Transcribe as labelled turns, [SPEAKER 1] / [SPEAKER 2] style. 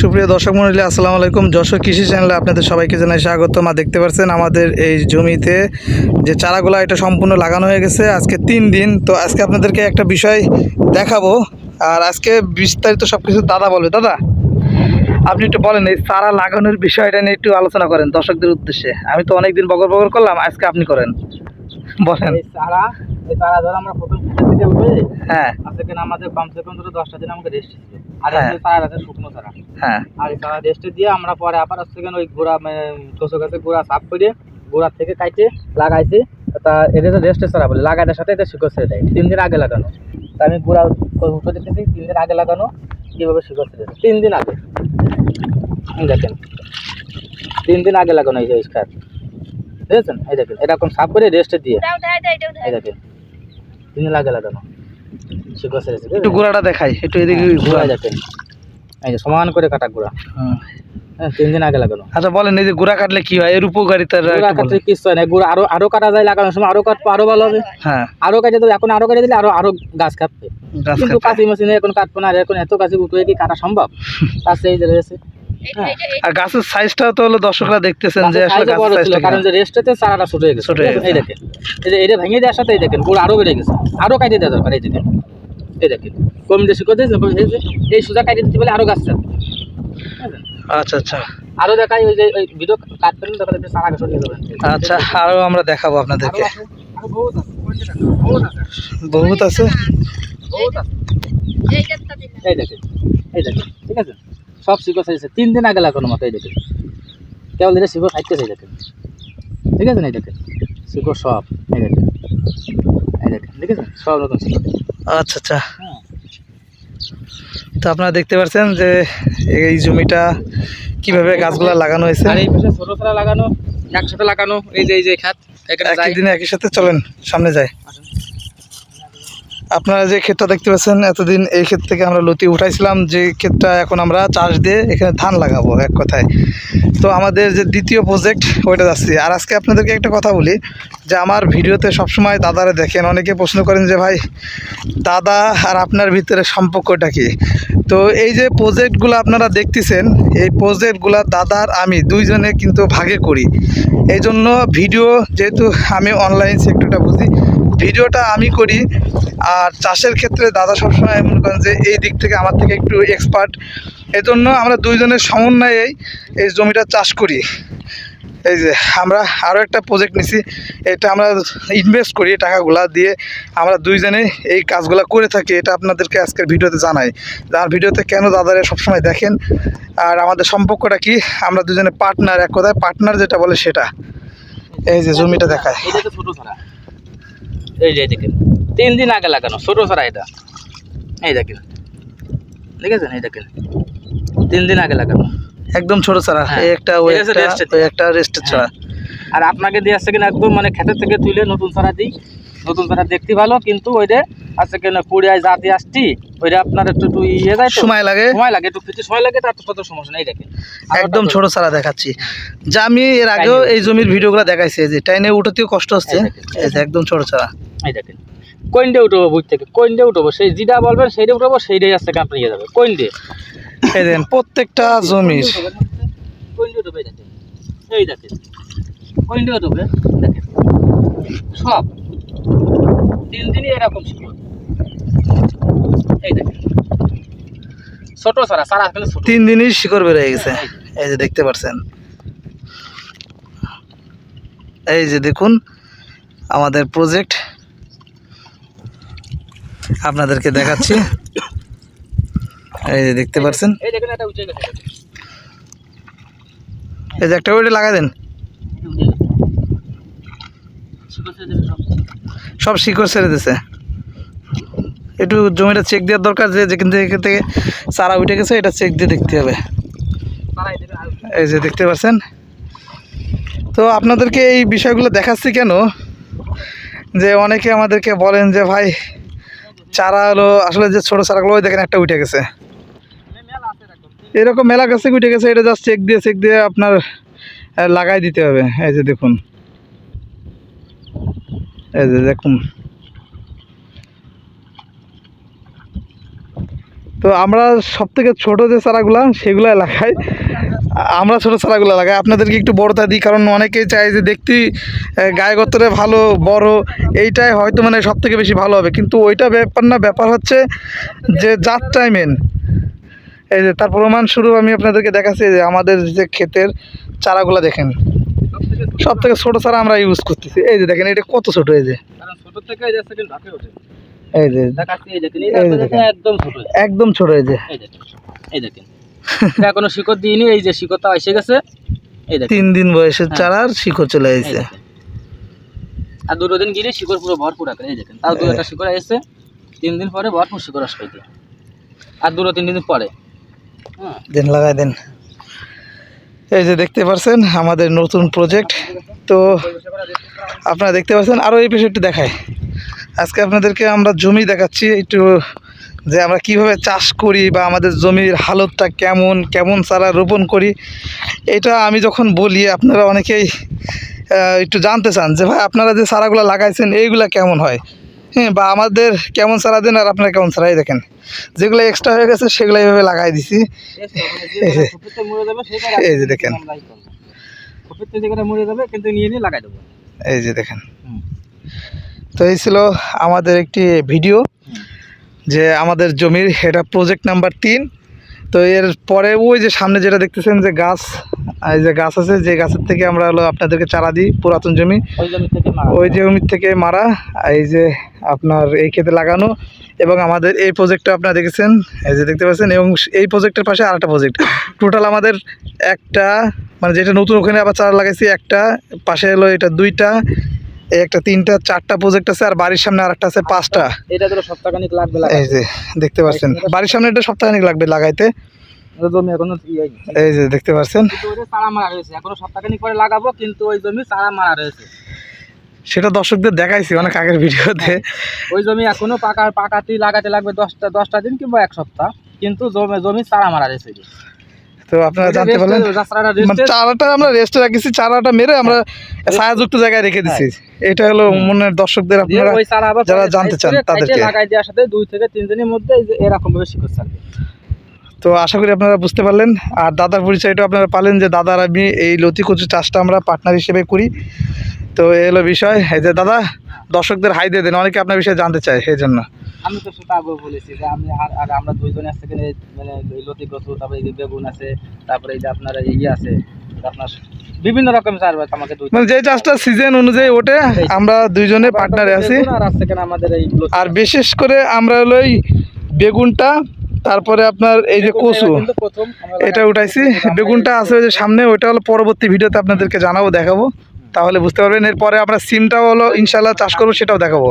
[SPEAKER 1] সুপ্রিয় দর্শক মন্ডলী আসসালামু আলাইকুম। যশোর কৃষি চ্যানেলে আপনাদের সবাইকে জানাই স্বাগত মা দেখতে পাচ্ছেন আমাদের এই জমিতে যে চারাগুলা এটা সম্পূর্ণ লাগানো হয়ে গেছে। আজকে তিন দিন। তো আজকে আপনাদেরকে একটা বিষয় দেখাবো। আর আজকে বিস্তারিত সব কিছু দাদা বলবে। দাদা আপনি একটু বলেন এই চারা লাগানোর বিষয়টা নিয়ে একটু আলোচনা করেন দর্শকদের উদ্দেশ্যে। আমি তো অনেকদিন বগর বগর করলাম আজকে আপনি করেন। বলেন।
[SPEAKER 2] এই চারা এই চারা ধর আমরা প্রথম
[SPEAKER 1] হ্যাঁ।
[SPEAKER 2] আজকে আমাদের কমসে কম ধরো দশটা দিন আমাকে রেস্ট ছিল। আর
[SPEAKER 1] হ্যাঁ।
[SPEAKER 2] শুকনো
[SPEAKER 1] হ্যাঁ।
[SPEAKER 2] আর রেস্টে দিয়ে আমরা পরে আবার হচ্ছে কেন ওই গোড়া কচু গাছে গোড়া সাফ করে থেকে কাটে লাগাইছি। তা এটা বলে সাথে এটা শিকড় ছেড়ে দেয়। তিন দিন আগে লাগানো। তা আমি গোড়া উঠে দেখতেছি তিন দিন আগে লাগানো কীভাবে শিকড় ছেড়ে তিন দিন আগে। দেখেন তিন দিন আগে লাগানো এই যে বুঝেছেন এই দেখেন এরকম সাফ করে রেস্টে দিয়ে। এই দেখেন। তিন দিন আগে লাগানো শিকড় ছেড়েছে
[SPEAKER 1] একটু গোড়াটা দেখাই একটু এদিকে
[SPEAKER 2] ঘুরা
[SPEAKER 1] ঘোরা
[SPEAKER 2] দেখেন এই যে সমান করে কাটা গুঁড়া।
[SPEAKER 1] হুম।
[SPEAKER 2] হ্যাঁ তিন দিন আগে লাগানো।
[SPEAKER 1] আচ্ছা বলেন এই যে গোড়া কাটলে কি হয়? এর উপকারিতার
[SPEAKER 2] গুঁড়া। কাটতে কিছু হয় না। গুঁড়া আরও আরও কাটা যায় লাগানোর সময় আরও কাটবো আরও ভালো হবে।
[SPEAKER 1] হ্যাঁ।
[SPEAKER 2] আরও কাটে দেবে এখন আরও কেটে দিলে আরও আরও গাছ কাটবে। কিন্তু কাঁচি মেশিনে এখন কাটবো না। আর এখন এত কাছে উঠে কি কাটা সম্ভব? কাছে এই যে রয়েছে। হ্যাঁ
[SPEAKER 1] আর গাছের সাইজটাও তো হলো দর্শকরা দেখতেছেন যে আসলে গাছের সাইজটা
[SPEAKER 2] কারণ যে রেস্টেতে চারাটা ছোট হয়ে গেছে।
[SPEAKER 1] ছোট হয়ে
[SPEAKER 2] এই
[SPEAKER 1] গেছে।
[SPEAKER 2] দেখেন এই যে এটা ভেঙে দেওয়ার সাথে এই দেখেন গুড় আরও বেড়ে গেছে। আরও কাটিয়ে দেওয়া দরকার এই দেখেন। এই দেখেন কম বেশি করে এই যে এই সোজা কাটিয়ে দিতে বলে আরও গাছ
[SPEAKER 1] আচ্ছা আচ্ছা।
[SPEAKER 2] আরও দেখাই ওই যে ওই ভিডিও কাটবেন একটু চারা গাছ নিয়ে যাবেন
[SPEAKER 1] আচ্ছা আরও আমরা দেখাবো আপনাদেরকে।
[SPEAKER 2] বহুত আছে বহুত আছে। এই দেখেন এই দেখেন ঠিক আছে? সব শিকড় সাইজে তিন দিন আগে লাগানো মতো এই দেখেন কেবল এটা শিকড় খাইতেছে এই দেখেন ঠিক আছে না এই দেখেন শিকড় সব এই দেখেন এই দেখেন দেখেছেন সব নতুন শিকড়
[SPEAKER 1] আচ্ছা আচ্ছা।
[SPEAKER 2] হ্যাঁ।
[SPEAKER 1] তো আপনারা দেখতে পাচ্ছেন যে এই জমিটা কীভাবে গাছগুলা লাগানো হয়েছে?
[SPEAKER 2] আর এই পাশে ছোট ছোট লাগানো একসাথে লাগানো এই যে এই যে খাত এখানে
[SPEAKER 1] একই সাথে চলেন সামনে যায়।
[SPEAKER 2] আসেন।
[SPEAKER 1] আপনারা যে ক্ষেতটা দেখতে পাচ্ছেন, এতদিন এই ক্ষেত থেকে আমরা লতি উঠাইছিলাম। যে ক্ষেতটা এখন আমরা চাষ দিয়ে এখানে ধান লাগাবো, এক কথায়। তো আমাদের যে দ্বিতীয় প্রজেক্ট ওইটা যাচ্ছি। আর আজকে আপনাদেরকে একটা কথা বলি, যে আমার ভিডিওতে সবসময় দাদারা দেখেন, অনেকে প্রশ্ন করেন যে, ভাই, দাদা আর আপনার ভিতরে সম্পর্কটা কি? তো এই যে প্রজেক্টগুলো আপনারা দেখতেছেন, এই প্রজেক্টগুলো দাদার আমি দুইজনে কিন্তু ভাগে করি। এই জন্য ভিডিও যেহেতু আমি অনলাইন সেক্টরটা বুঝি ভিডিওটা আমি করি, আর চাষের ক্ষেত্রে দাদা সবসময় মনে করেন যে এই দিক থেকে আমার থেকে একটু এক্সপার্ট এজন্য আমরা দুইজনের সমন্বয়েই এই জমিটা চাষ করি। এই যে আমরা আরও একটা প্রজেক্ট নিছি, এটা আমরা ইনভেস্ট করি টাকাগুলা দিয়ে। আমরা দুইজনে এই কাজগুলো করে থাকি, এটা আপনাদেরকে আজকের ভিডিওতে জানাই। আর ভিডিওতে কেন দাদারা সবসময় দেখেন? আর আমাদের সম্পর্কটা কি? আমরা দুজনে পার্টনার এক কথায় পার্টনার যেটা বলে সেটা। এই যে জমিটা দেখায়।
[SPEAKER 2] এই যে দেখেন। তিন দিন আগে লাগানো ছোটো ছাড়া এটা। এই দেখেন। দেখেছেন? এই দেখেন। তিন দিন আগে লাগানো।
[SPEAKER 1] একদম ছোট ছাড়া।
[SPEAKER 2] হ্যাঁ,
[SPEAKER 1] একটা ওই একটা ওই একটা রেস্টের ছাড়া।
[SPEAKER 2] আর আপনাকে দিয়ে আসছে কিনা একদম মানে ক্ষেতের থেকে তুলে নতুন সারা দিই। নতুন সারা দেখতে ভালো কিন্তু ওইটা আসছে কিনা কুড়িয়ায় জাতি আসছি ওইটা আপনার একটু একটু ইয়ে যায়
[SPEAKER 1] সময় লাগে।
[SPEAKER 2] সময় লাগে একটু কিছু সময় লাগে তার তো তত সমস্যা নেই আর
[SPEAKER 1] একদম ছোট ছাড়া দেখাচ্ছি। যা আমি এর আগেও এই জমির ভিডিওগুলো দেখাইছি যে টাইনে উঠাতেও কষ্ট হচ্ছে।
[SPEAKER 2] এই
[SPEAKER 1] যে একদম ছোট ছাড়া
[SPEAKER 2] এই দেখেন। কোন ডে উঠবো বুঝ থেকে কোন ডে উঠবো। সেই যেটা বলবেন সেইটা উঠবো সেইটাই আসছে আপনি ইয়ে যাবে। কোন ডে
[SPEAKER 1] এই দেখেন প্রত্যেকটা জমির
[SPEAKER 2] কোন ডে উঠবে এই দেখেন। এই দেখেন। কোন ডে উঠবে দেখেন। সব। তিন দিনই এরকম শিকড় এই দেখেন ছোট সারা সারা ছোট।
[SPEAKER 1] তিন দিনই শিকড় বেড়ে গেছে। এই যে দেখতে পাচ্ছেন এই যে দেখুন আমাদের প্রজেক্ট আপনাদেরকে দেখাচ্ছি। এই যে দেখতে পাচ্ছেন
[SPEAKER 2] এই
[SPEAKER 1] যে একটা ওইটা লাগাই দেন।
[SPEAKER 2] সব
[SPEAKER 1] শিকড় ছেড়ে দিছে। একটু জমিটা চেক দেওয়ার দরকার যে যেখান থেকে থেকে চারা উঠে গেছে, এটা চেক দিয়ে দেখতে হবে। এই যে দেখতে পাচ্ছেন? তো আপনাদেরকে এই বিষয়গুলো দেখাচ্ছি কেন? যে অনেকে আমাদেরকে বলেন যে, ভাই, চারা হলো, আসলে যে ছোটো চারাগুলো, ওই দেখেন একটা উঠে গেছে।
[SPEAKER 2] এরকম
[SPEAKER 1] মেলা গাছে উঠে গেছে, এটা জাস্ট চেক দিয়ে চেক দিয়ে আপনার লাগাই দিতে হবে। এই যে দেখুন। এই যে দেখুন। তো আমরা সব থেকে ছোটো যে চারাগুলা সেগুলো লাগাই। আমরা ছোটো চারাগুলো লাগাই। আপনাদেরকে একটু বড়টা দিই, কারণ অনেকেই চায় যে দেখতে গায়ে গতরে ভালো, বড়, এইটাই হয়তো মানে সব থেকে বেশি ভালো হবে। কিন্তু ওইটা ব্যাপার না, ব্যাপার হচ্ছে যে জাতটাই মেন এই যে তার প্রমাণ শুরু আমি আপনাদেরকে দেখাচ্ছি যে আমাদের যে ক্ষেতের চারাগুলো দেখেন। সব থেকে ছোটো চারা আমরা ইউজ করতেছি। এই যে দেখেন, এটা কত ছোটো, এই যে?
[SPEAKER 2] কারণ ছোট থেকে এই যে। একদম ছোট
[SPEAKER 1] একদম ছোটো এই যে।
[SPEAKER 2] এই দেখেন এটা এখনও শিকড় দিইনি এই যে শিকড়টা এসে গেছে। এই দেখেন।
[SPEAKER 1] তিন দিন বয়সের
[SPEAKER 2] হ্যাঁ।
[SPEAKER 1] চারার শিকড় চলে এসেছে
[SPEAKER 2] আর দুটো দিন গিয়ে শিকড় পুরো ভরপুর আকারে এই দেখেন। তাও দু একটা শিকড় এসে তিন দিন পরে ভরপুর শিকড় আসবে। আর দুটো তিন দিন পরে। হ্যাঁ।
[SPEAKER 1] দেন লাগাই দেন। এই যে দেখতে পাচ্ছেন আমাদের নতুন প্রজেক্ট তো আপনারা দেখতে পাচ্ছেন আরও এই পেশে একটু দেখায়। আজকে আপনাদেরকে আমরা জমি দেখাচ্ছি, একটু যে আমরা কীভাবে চাষ করি বা আমাদের জমির হালতটা কেমন কেমন চারা রোপণ করি, এটা আমি যখন বলি, আপনারা অনেকেই একটু জানতে চান যে ভাই, আপনারা যে চারাগুলো লাগাইছেন, এইগুলা কেমন হয় হ্যাঁ বা আমাদের কেমন চারা দেন আর আপনারা কেমন চারাই দেখেন যেগুলো এক্সট্রা হয়ে গেছে, সেগুলো এইভাবে লাগাই দিছি এই যে- দেখেন। এই যে দেখেন। তো এই ছিল আমাদের একটি ভিডিও যে আমাদের জমির এটা প্রজেক্ট নাম্বার তিন। তো এর পরে ওই যে সামনে যেটা দেখতেছেন যে গাছ এই যে গাছ আছে যে গাছের থেকে আমরা হলো আপনাদেরকে চারা দিই পুরাতন জমি।
[SPEAKER 2] ওই জমি থেকে মারা।
[SPEAKER 1] জমির থেকে মারা এই যে আপনার এই ক্ষেতে লাগানো এবং আমাদের এই প্রজেক্টটা আপনারা দেখেছেন এই যে দেখতে পাচ্ছেন এবং এই প্রজেক্টের পাশে আরেকটা প্রজেক্ট টোটাল আমাদের একটা মানে যেটা নতুন ওখানে আবার চারা লাগাইছি একটা পাশে হলো এটা দুইটা একটা তিনটা চারটা প্রজেক্ট আছে আর বাড়ির সামনে আরেকটা আছে পাঁচটা।
[SPEAKER 2] এটা ধরো সপ্তাহখানিক লাগবে
[SPEAKER 1] এই যে দেখতে পাচ্ছেন। বাড়ির সামনে এটা সপ্তাহখানিক লাগবে লাগাইতে।
[SPEAKER 2] জমি এখনও
[SPEAKER 1] এই যে দেখতে পাচ্ছেন।
[SPEAKER 2] চারা মারা রয়েছে। এখনও সপ্তাহখানিক পরে লাগাবো কিন্তু ওই জমি চারা মারা রয়েছে।
[SPEAKER 1] সেটা দর্শকদের দেখাইছি অনেক আগের ভিডিওতে।
[SPEAKER 2] ওই জমি এখনও পাকা পাকাতি লাগাতে লাগবে দশটা দশটা দিন কিংবা এক সপ্তাহ। কিন্তু জমি জমি চারা মারা রয়েছে।
[SPEAKER 1] তো আপনারা জানতে পারলেন।
[SPEAKER 2] চারাটা
[SPEAKER 1] মানে চারাটা আমরা রেস্টে রাখিছি চারাটা মেরে আমরা ছায়াযুক্ত জায়গায় রেখে দিছি। এটা হলো মনের দর্শকদের আপনারা যারা জানতে চান তাদেরকে।
[SPEAKER 2] লাগাই দেওয়ার সাথে দুই থেকে তিন দিনের মধ্যে এরকম ভাবে শিকড় ছাড়বে।
[SPEAKER 1] তো আশা করি আপনারা বুঝতে পারলেন। আর দাদার পরিচয়টা আপনারা পালেন যে দাদার আমি এই লতি কচু চাষটা আমরা পার্টনার হিসেবে করি। তো এই হলো বিষয়। এই যে দাদা দর্শকদের হাই দিয়ে দেন। অনেকে আপনার বিষয়ে জানতে চায় সেই জন্য।
[SPEAKER 2] আমি তো সেটা আগে বলেছি যে আমি আর আর আমরা দুইজনে আজকে মানে এই লতি কচু তারপরে এই বেগুন আছে তারপরে এই যে আপনার এই ইয়ে আছে আপনার বিভিন্ন রকম চাষ আমাকে দুই
[SPEAKER 1] মানে যে চাষটা সিজন অনুযায়ী ওঠে আমরা দুইজনে পার্টনারে আছি।
[SPEAKER 2] আর কেন আমাদের এই
[SPEAKER 1] আর বিশেষ করে আমরা হলো এই বেগুনটা তারপরে আপনার এই যে কচু এটা উঠাইছি। বেগুনটা আছে যে সামনে ওইটা হলো পরবর্তী ভিডিওতে আপনাদেরকে জানাব দেখাবো। তাহলে বুঝতে পারবেন এরপরে আমরা সিমটাও হলো ইনশাল্লাহ চাষ করব সেটাও দেখাবো।